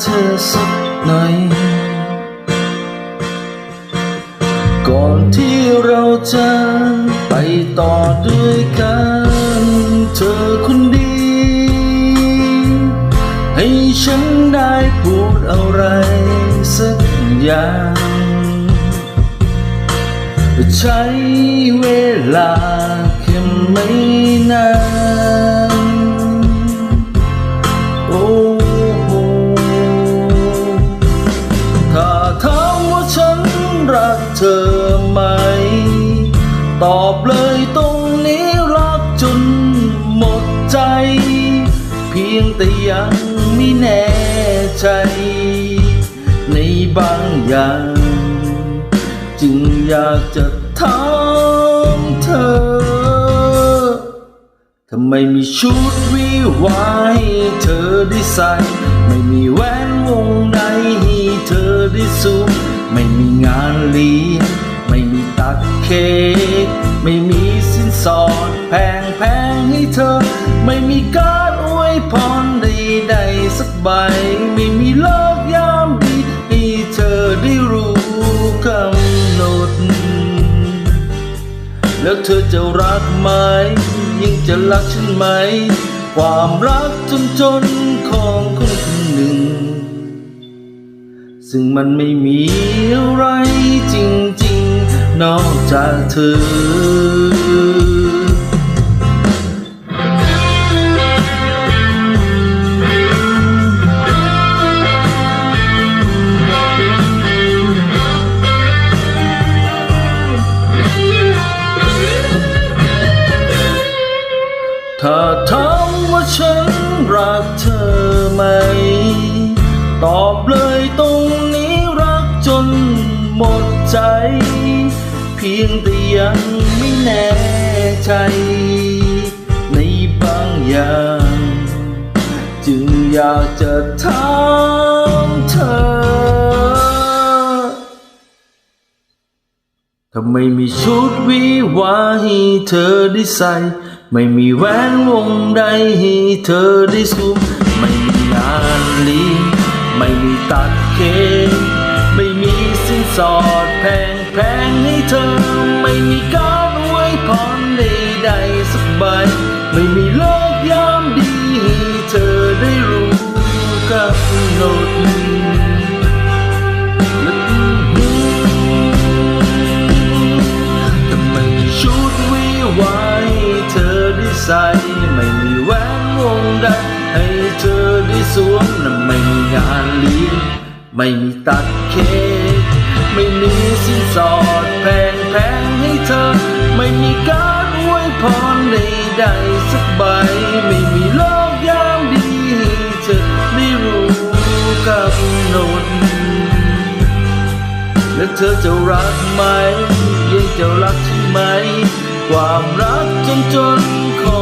เธอสักหน่อย ก่อนที่เราจะไปต่อด้วยกัน เธอคนดี ให้ฉันได้พูดอะไรสักอย่างใช้เวลาแค่ไม่ เธอไหม ตอบเลยตรงนี้รักจนหมดใจ เพียงแต่ยังไม่แน่ใจ ในบางอย่าง จึงอยากจะถามเธอทำไมมีชุดวิวาให้เธอได้ใส่ ไม่มีแหวนวงในให้เธอได้สวมานเลี้ยงไม่มีตัดเค้กไม่มีสินสอดแพงแพงให้เธอ ไม่มีการอวยพรใดๆสักใบ ไม่มีเลิกยามดีให้เธอได้รู้กำหนด แล้วเธอจะรักไหม ยังจะรักฉันไหม ความรักจนจนของ ซึ่งมันไม่มีอะไรจริงๆ นอกจากเธอถ้าถามว่าฉันรักเธอไหม ตอบเลย ยังไม่แน่ใจ ในบางอย่าง จึงอยากจะถามเธอทำไมมีชุดวิวาให้เธอได้ใส่ ไม่มีแหวนวงใดให้เธอได้สวมไม่มีงานเลี้ยงไม่มีตัดเค้กไม่มีสินสอดแพง แพงให้เธอไม่มีการอวยพรใดๆสักใบ ไม่มีเลิกยามดีให้เธอได้รู้กับหนดทำไมมีชุดวิวาให้เธอได้ใส่ไม่มีแหวนวงใดให้เธอได้สวมและไม่มีงานเลี้ยงไม่มีตัดเค้ก ไม่มีสินสอดแพงแพงๆให้เธอ ไม่มีการอวยพรใดๆสักใบ ไม่มีเลิกยามดีให้เธอได้รู้กับหนดและเธอจะรักไหมยังจะรักฉันไหม ความรักจนจนขอ